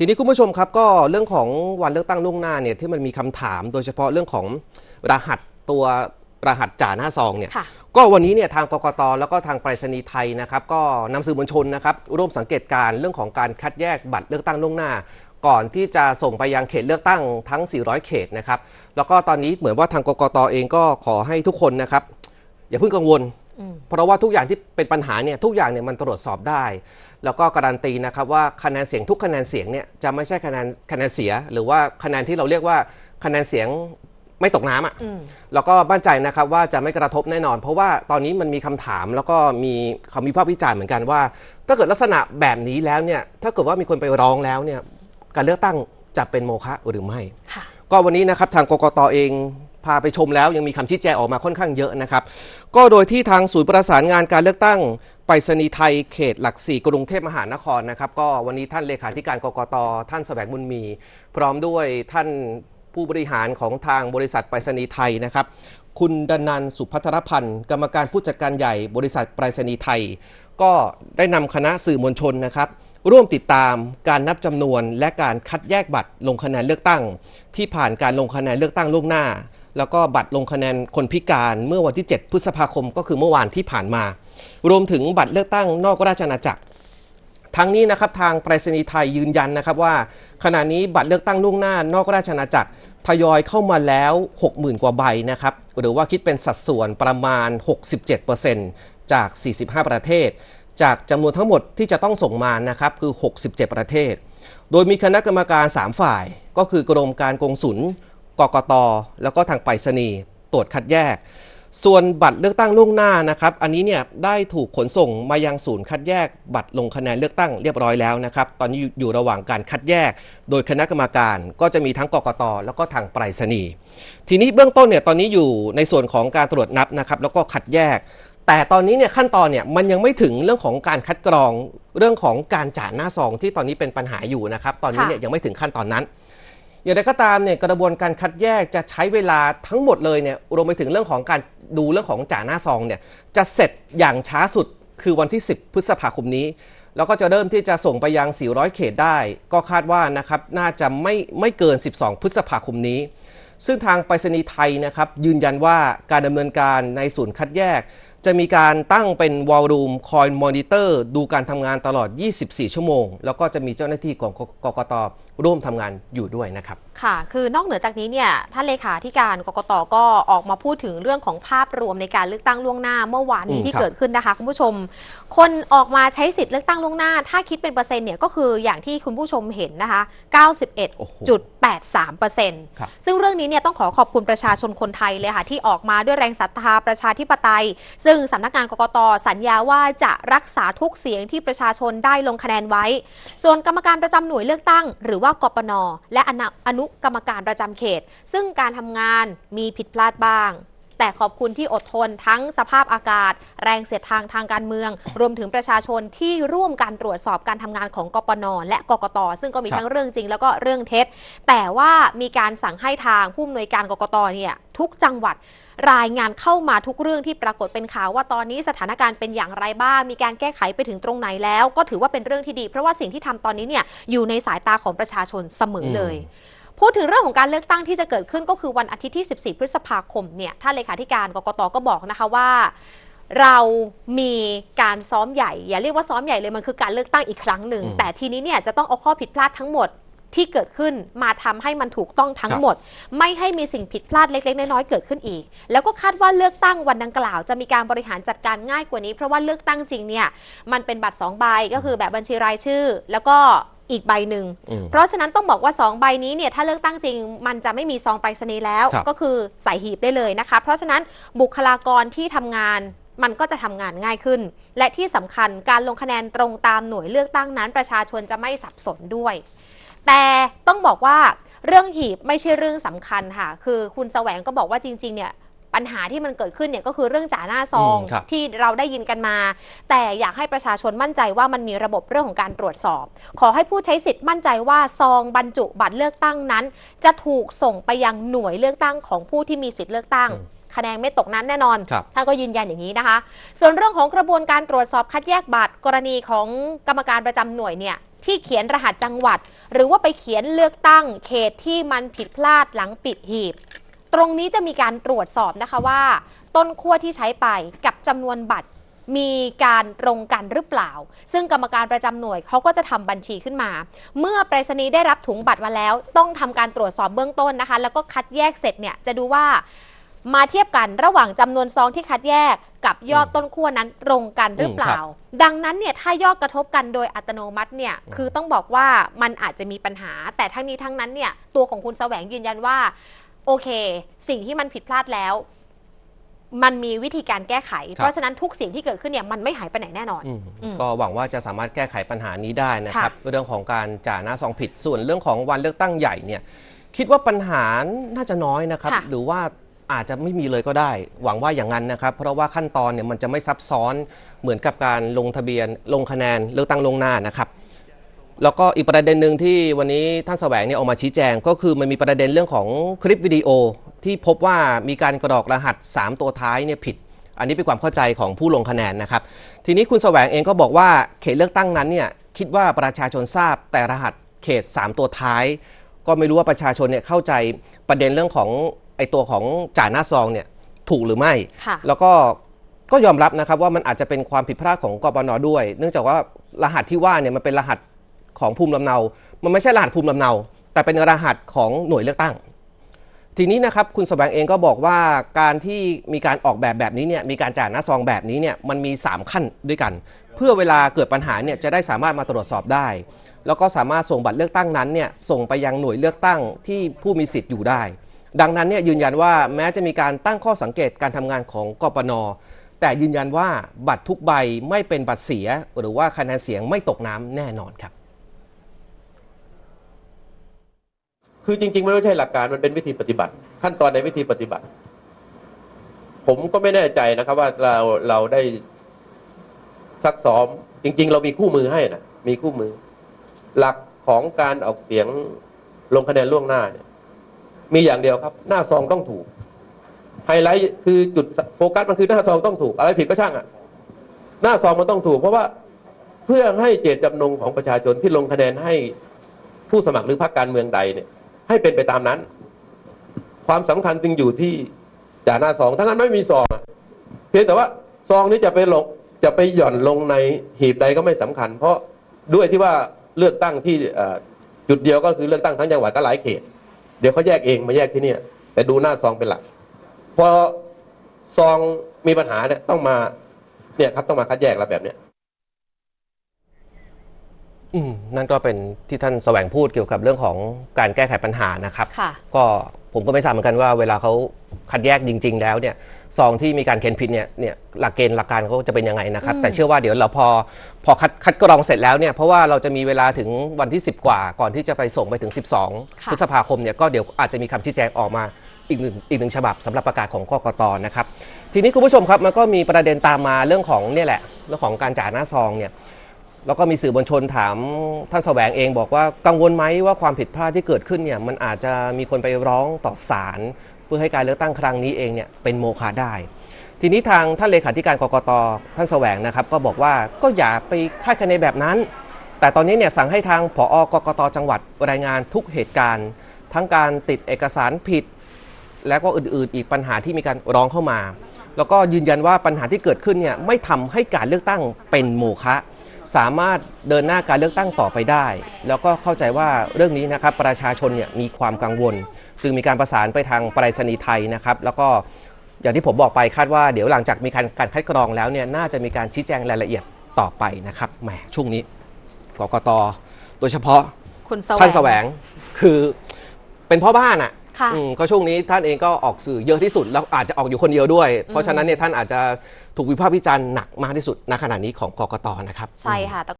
ทีนี้คุณผู้ชมครับก็เรื่องของวันเลือกตั้งล่วงหน้าเนี่ยที่มันมีคำถามโดยเฉพาะเรื่องของรหัสตัวรหัสจ่าหน้าซองเนี่ยค่ะก็วันนี้เนี่ยทางกกตแล้วก็ทางไปรษณีย์ไทยนะครับก็นำสื่อมวลชนนะครับร่วมสังเกตการณ์เรื่องของการคัดแยกบัตรเลือกตั้งล่วงหน้า ก่อนที่จะส่งไปยังเขตเลือกตั้งทั้ง 400 เขตนะครับแล้วก็ตอนนี้เหมือนว่าทางกกตเองก็ขอให้ทุกคนนะครับอย่าเพิ่งกังวล เพราะว่าทุกอย่างที่เป็นปัญหาเนี่ยทุกอย่างเนี่ยมันตรวจสอบได้ แล้วก็การันตีนะครับว่าคะแนนเสียงทุกคะแนนเสียงเนี่ยจะไม่ใช่คะแนนคะแนนเสีย หรือว่าคะแนนที่เราเรียกว่าคะแนนเสียงไม่ตกน้ำอะแล้วก็มั่นใจนะครับว่าจะไม่กระทบแน่นอน เพราะว่าตอนนี้มันมีคำถามแล้วก็มีคำวิพากษ์วิจารณ์เหมือนกันว่า ถ้าเกิดลักษณะแบบนี้แล้วเนี่ยถ้าเกิดว่ามีคนไปร้องแล้วเนี่ยการเลือกตั้งจะเป็นโมฆะหรือไม่ค่ะก็วันนี้นะครับทางกกตเอง พาไปชมแล้วยังมีคำชี้แจงออกมาค่อนข้างเยอะนะครับ ก็โดยที่ทางศูนย์ประสานงานการเลือกตั้งไปรษณีย์ไทยเขตหลักสี่กรุงเทพมหานครนะครับก็วันนี้ท่านเลขาธิการกกตท่านแสวงบุญมี พร้อมด้วยท่านผู้บริหารของทางบริษัทไปรษณีย์ไทยนะครับ คุณดนันสุพัทรพันธ์ กรรมการผู้จัดการใหญ่บริษัทไปรษณีย์ไทย ก็ได้นำคณะสื่อมวลชนนะครับร่วมติดตามการนับจำนวนและการคัดแยกบัตรลงคะแนนเลือกตั้ง ที่ผ่านการลงคะแนนเลือกตั้งล่วงหน้า แล้วก็บัตรลงคะแนนคนพิการเมื่อวันที่ 7 พฤษภาคมก็คือเมื่อวานที่ผ่านมา รวมถึงบัตรเลือกตั้งนอกราชอาณาจักร ทั้งนี้นะครับทางไปรษณีย์ไทยยืนยันนะครับว่า ขณะนี้บัตรเลือกตั้งล่วงหน้านอกราชอาณาจักรทยอยเข้ามาแล้ว 60,000 กว่าใบนะครับหรือว่าคิดเป็นสัดส่วนประมาณ 67%จาก 45 ประเทศ จากจำนวนทั้งหมดที่จะต้องส่งมานะครับคือ 67 ประเทศ โดยมีคณะกรรมการ 3 ฝ่าย ก็คือกรมการกงสุล กกตแล้วก็ทางไปรษณีย์ตรวจคัดแยก ส่วนบัตรเลือกตั้งล่วงหน้านะครับ อันนี้เนี่ยได้ถูกขนส่งมายังศูนย์คัดแยก บัตรลงคะแนนเลือกตั้งเรียบร้อยแล้วนะครับ ตอนนี้อยู่ระหว่างการคัดแยก โดยคณะกรรมการก็จะมีทั้งกกตแล้วก็ทางไปรษณีย์ทีนี้เบื้องต้นเนี่ยตอนนี้อยู่ในส่วนของการตรวจนับนะครับแล้วก็คัดแยกแต่ตอนนี้เนี่ยขั้นตอนเนี่ยมันยังไม่ถึงเรื่องของการคัดกรองเรื่องของการจ่าหน้าซองที่ตอนนี้เป็นปัญหาอยู่นะครับ ตอนนี้เนี่ยยังไม่ถึงขั้นตอนนั้น อย่างไรก็ตามเนี่ยกระบวนการคัดแยกจะใช้เวลาทั้งหมดเลยเนี่ยรวมไปถึงเรื่องของการดูเรื่องของจ่าหน้าซองเนี่ยจะเสร็จอย่างช้าสุดคือวันที่ 10 พฤษภาคมนี้ แล้วก็จะเริ่มที่จะส่งไปยัง 400 เขตได้ ก็คาดว่านะครับน่าจะไม่ไม่เกิน 12 พฤษภาคมนี้ ซึ่งทางไปรษณีย์ไทยนะครับยืนยันว่าการดำเนินการในศูนย์คัดแยก จะมีการตั้งเป็นวอลลุ่มคอยมอนิเตอร์ดูการทำงานตลอด 24 ชั่วโมง แล้วก็จะมีเจ้าหน้าที่ของกกตร่วมทำงานอยู่ด้วยนะครับ ค่ะ คือนอกเหนือจากนี้เนี่ยท่านเลขาธิการกกตก็ออกมาพูดถึงเรื่องของภาพรวมในการเลือกตั้งล่วงหน้าเมื่อวานนี้อืมที่ครับเกิดขึ้นนะคะคุณผู้ชมคนออกมาใช้สิทธิ์เลือกตั้งล่วงหน้า ถ้าคิดเป็นเปอร์เซ็นต์เนี่ยก็คืออย่างที่คุณผู้ชมเห็นนะคะโอ้โห91.83เปอร์เซ็นต์ครับซึ่งเรื่องนี้เนี่ยต้องขอขอบคุณประชาชนคนไทยเลยค่ะ ที่ออกมาด้วยแรงศรัทธาประชาธิปไตย ซึ่งสำนักงานกกตสัญญาว่าจะรักษาทุกเสียงที่ประชาชนได้ลงคะแนนไว้ ส่วนกรรมการประจำหน่วยเลือกตั้ง หรือว่ากปนและอนุอนุกรรมการประจำเขต ซึ่งการทำงานมีผิดพลาดบ้าง แต่ขอบคุณที่อดทนทั้งสภาพอากาศ แรงเสียดทางทางการเมือง รวมถึงประชาชนที่ร่วมการตรวจสอบการทำงานของกปนและกกตซึ่งก็มีทั้งเรื่องจริงแล้วก็เรื่องเท็จ แต่ว่ามีการสั่งให้ทางผู้อำนวยการกกตเนี่ยทุกจังหวัดรายงานเข้ามาทุกเรื่องที่ปรากฏเป็นข่าวว่าตอนนี้สถานการณ์เป็นอย่างไรบ้าง มีการแก้ไขไปถึงตรงไหนแล้ว ก็ถือว่าเป็นเรื่องที่ดี เพราะว่าสิ่งที่ทำตอนนี้เนี่ยอยู่ในสายตาของประชาชนเสมอเลย พูดถึงเรื่องของการเลือกตั้งที่จะเกิดขึ้นก็คือวันอาทิตย์ที่ 14 พฤษภาคมเนี่ยท่านเลขาธิการกกตก็บอกนะคะว่า เรามีการซ้อมใหญ่ อย่าเรียกว่าซ้อมใหญ่เลยมันคือการเลือกตั้งอีกครั้งหนึ่งอืมแต่ทีนี้เนี่ยจะต้องเอาข้อผิดพลาดทั้งหมดที่เกิดขึ้นมาทำให้มันถูกต้องทั้งหมด ไม่ให้มีสิ่งผิดพลาดเล็ก ๆ น้อยๆเกิดขึ้นอีก แล้วก็คาดว่าเลือกตั้งวันดังกล่าว จะมีการบริหารจัดการง่ายกว่านี้ เพราะว่าเลือกตั้งจริงเนี่ยมันเป็นบัตรสองใบก็คือแบบบัญชีรายชื่อ แล้วก็ อีกใบหนึ่งอืมเพราะฉะนั้นต้องบอกว่า 2 ใบนี้เนี่ยถ้าเลือกตั้งจริง มันจะไม่มีซองไปรษณีย์แล้วครับก็คือใส่หีบได้เลยนะคะ เพราะฉะนั้นบุคลากรที่ทำงานมันก็จะทำงานง่ายขึ้น และที่สำคัญการลงคะแนนตรงตามหน่วยเลือกตั้งนั้น ประชาชนจะไม่สับสนด้วย แต่ต้องบอกว่าเรื่องหีบไม่ใช่เรื่องสำคัญค่ะ คือคุณแสวงก็บอกว่าจริง ๆ เนี่ย ปัญหาที่มันเกิดขึ้นเนี่ยก็คือเรื่องจ่าหน้าซองอืมครับ ที่เราได้ยินกันมา แต่อยากให้ประชาชนมั่นใจว่ามันมีระบบเรื่องของการตรวจสอบ ขอให้ผู้ใช้สิทธิ์มั่นใจว่าซองบรรจุบัตรเลือกตั้งนั้น จะถูกส่งไปยังหน่วยเลือกตั้งของผู้ที่มีสิทธิ์เลือกตั้งอืมคะแนนไม่ตกนั้นแน่นอน ครับ ท่านก็ยืนยันอย่างนี้นะคะ ส่วนเรื่องของกระบวนการตรวจสอบคัดแยกบัตร กรณีของกรรมการประจำหน่วยเนี่ยที่เขียนรหัสจังหวัด หรือว่าไปเขียนเลือกตั้งเขตที่มันผิดพลาดหลังปิดหีบ ตรงนี้จะมีการตรวจสอบนะคะว่า ต้นขั้วที่ใช้ไปกับจำนวนบัตรมีการตรงกันหรือเปล่า ซึ่งกรรมการประจำหน่วยเขาก็จะทำบัญชีขึ้นมา เมื่อไปรษณีย์ได้รับถุงบัตรมาแล้ว ต้องทำการตรวจสอบเบื้องต้นนะคะ แล้วก็คัดแยกเสร็จเนี่ยจะดูว่า มาเทียบกันระหว่างจำนวนซองที่คัดแยกกับยอดต้นขั้วนั้นตรงกันหรือเปล่า ดังนั้นเนี่ยถ้ายอดกระทบกันโดยอัตโนมัติเนี่ยคือต้องบอกว่ามันอาจจะมีปัญหา แต่ทั้งนี้ทั้งนั้นเนี่ยตัวของคุณแสวงยืนยันว่า โอเค สิ่งที่มันผิดพลาดแล้ว มันมีวิธีการแก้ไข เพราะฉะนั้นทุกสิ่งที่เกิดขึ้นเนี่ยมันไม่หายไปไหนแน่นอนอืมอืมก็หวังว่าจะสามารถแก้ไขปัญหานี้ได้นะครับค่ะเรื่องของการจ่าหน้าซองผิดส่วนเรื่องของวันเลือกตั้งใหญ่เนี่ย คิดว่าปัญหาน่าจะน้อยนะครับค่ะหรือว่าอาจจะไม่มีเลยก็ได้ หวังว่าอย่างนั้นนะครับ เพราะว่าขั้นตอนเนี่ยมันจะไม่ซับซ้อนเหมือนกับการลงทะเบียนลงคะแนนเลือกตั้งลวงหน้านะครับ แล้วก็อีกประเด็นหนึ่งที่วันนี้ท่านแสวงเนี่ยออกมาชี้แจง ก็คือมันมีประเด็นเรื่องของคลิปวิดีโอ ที่พบว่ามีการกรอกรหัส 3 ตัวท้ายเนี่ยผิด อันนี้เป็นความเข้าใจของผู้ลงคะแนนนะครับ ทีนี้คุณแสวงเองก็บอกว่าเขตเลือกตั้งนั้นเนี่ยคิดว่าประชาชนทราบแต่รหัสเขต 3 ตัวท้าย ก็ไม่รู้ว่าประชาชนเนี่ยเข้าใจประเด็นเรื่องของไอตัวของจ่าหน้าซองเนี่ยถูกหรือไม่ค่ะแล้วก็ก็ยอมรับนะครับว่ามันอาจจะเป็นความผิดพลาดของกปนด้วย เนื่องจากว่ารหัสที่ว่าเนี่ยมันเป็นรหัส ของภูมิลำเนา มันไม่ใช่รหัสภูมิลำเนา แต่เป็นรหัสของหน่วยเลือกตั้ง ทีนี้นะครับคุณสแสวงเองก็บอกว่าการที่มีการออกแบบแบบนี้เนี่ยมีการจ่ายหน้าซองแบบนี้เนี่ยมันมี 3 ขั้นด้วยกัน เพื่อเวลาเกิดปัญหาเนี่ยจะได้สามารถมาตรวจสอบได้ แล้วก็สามารถส่งบัตรเลือกตั้งนั้นเนี่ยส่งไปยังหน่วยเลือกตั้งที่ผู้มีสิทธิ์อยู่ได้ ดังนั้นเนี่ยยืนยันว่าแม้จะมีการตั้งข้อสังเกตการทำงานของกปนแต่ยืนยันว่าบัตรทุกใบไม่เป็นบัตรเสีย หรือว่าคะแนนเสียงไม่ตกน้ำแน่นอนครับ คือจริง ๆ มันไม่ใช่หลักการมันเป็นวิธีปฏิบัติ ขั้นตอนในวิธีปฏิบัติ ผมก็ไม่แน่ใจนะครับ ว่าเราเราได้ซักซ้อม จริง ๆ เรามีคู่มือให้นะมีคู่มือ หลักของการออกเสียงลงคะแนนล่วงหน้าเนี่ย มีอย่างเดียวครับ หน้าซองต้องถูกไฮไลท์คือจุดโฟกัสมันคือหน้าซองต้องถูก อะไรผิดก็ช่างอะ่ะ หน้าซองมันต้องถูก เพราะว่าเพื่อให้เจตจำนงของประชาชนที่ลงคะแนนให้ผู้สมัครหรือพรรคการเมืองใดเนี่ย ให้เป็นไปตามนั้น ความสำคัญจึงอยู่ที่จ่าหน้าซองทั้งนั้นไม่มีซองเพียงแต่ว่าซองนี้จะไปลงจะไปหย่อนลงในหีบใดก็ไม่สำคัญ เพราะด้วยที่ว่าเลือกตั้งที่จุดเดียวก็คือเลือกตั้งทั้งจังหวัดก็หลายเขต เดี๋ยวเขาแยกเองมาแยกที่เนี่ย แต่ดูหน้าซองเป็นหลักพอซองมีปัญหาเนี่ยต้องมาเนี่ยครับต้องมาคัดแยกแล้วแบบเนี้ย นั่นก็เป็นที่ท่านแสวงพูดเกี่ยวกับเรื่องของการแก้ไขปัญหานะครับค่ะก็ผมก็ไม่ทราบเหมือนกันว่าเวลาเขาคัดแยกจริง ๆ แล้วเนี่ยซองที่มีการเขียนผิดเนี่ยเนี่ยหลักเกณฑ์หลักการเขาจะเป็นยังไงนะครับอืมแต่เชื่อว่าเดี๋ยวเราพอพอคัดคัดกรองเสร็จแล้วเนี่ยเพราะว่าเราจะมีเวลาถึงวันที่ 10 กว่าก่อนที่จะไปส่งไปถึง 12ค่ะพฤษภาคมเนี่ยก็เดี๋ยวอาจจะมีคำชี้แจงออกมาอีกหนึ่งอีกหนึ่งฉบับสำหรับประกาศของกกตนะครับ ทีนี้คุณผู้ชมครับมันก็มีประเด็นตามมาเรื่องของเนี่ยแหละเรื่องของการจ่ายหน้าซองเนี่ย แล้วก็มีสื่อมวลชนถามท่านแสวงเองบอกว่ากังวลไหมว่าความผิดพลาดที่เกิดขึ้นเนี่ยมันอาจจะมีคนไปร้องต่อศาลเพื่อให้การเลือกตั้งครั้งนี้เองเนี่ยเป็นโมฆะได้ ทีนี้ทางท่านเลขาธิการกกตท่านแสวงนะครับ ก็บอกว่าก็อย่าไปคาดคะเนแบบนั้น แต่ตอนนี้เนี่ยสั่งให้ทางผอกกตจังหวัดรายงานทุกเหตุการณ์ ทั้งการติดเอกสารผิด แล้วก็อื่นๆ อีกปัญหาที่มีการร้องเข้ามา แล้วก็ยืนยันว่าปัญหาที่เกิดขึ้นเนี่ยไม่ทำให้การเลือกตั้งเป็นโมฆะ สามารถเดินหน้าการเลือกตั้งต่อไปได้ แล้วก็เข้าใจว่าเรื่องนี้นะครับประชาชนเนี่ยมีความกังวล จึงมีการประสานไปทางไปรษณีย์ไทยนะครับ แล้วก็อย่างที่ผมบอกไปคาดว่าเดี๋ยวหลังจากมีการการคัดกรองแล้วเนี่ยน่าจะมีการชี้แจงรายละเอียดต่อไปนะครับแหมช่วงนี้กกตโดยเฉพาะคุณแสวงท่านแสวงคือเป็นพ่อบ้านอะ ค่ะ อืมก็ช่วงนี้ท่านเองก็ออกสื่อเยอะที่สุด แล้วอาจจะออกอยู่คนเดียวด้วย เพราะฉะนั้นเนี่ยท่านอาจจะถูกวิพากษ์วิจารณ์หนักมากที่สุดณขณะนี้ของกกตนะครับ ใช่ค่ะ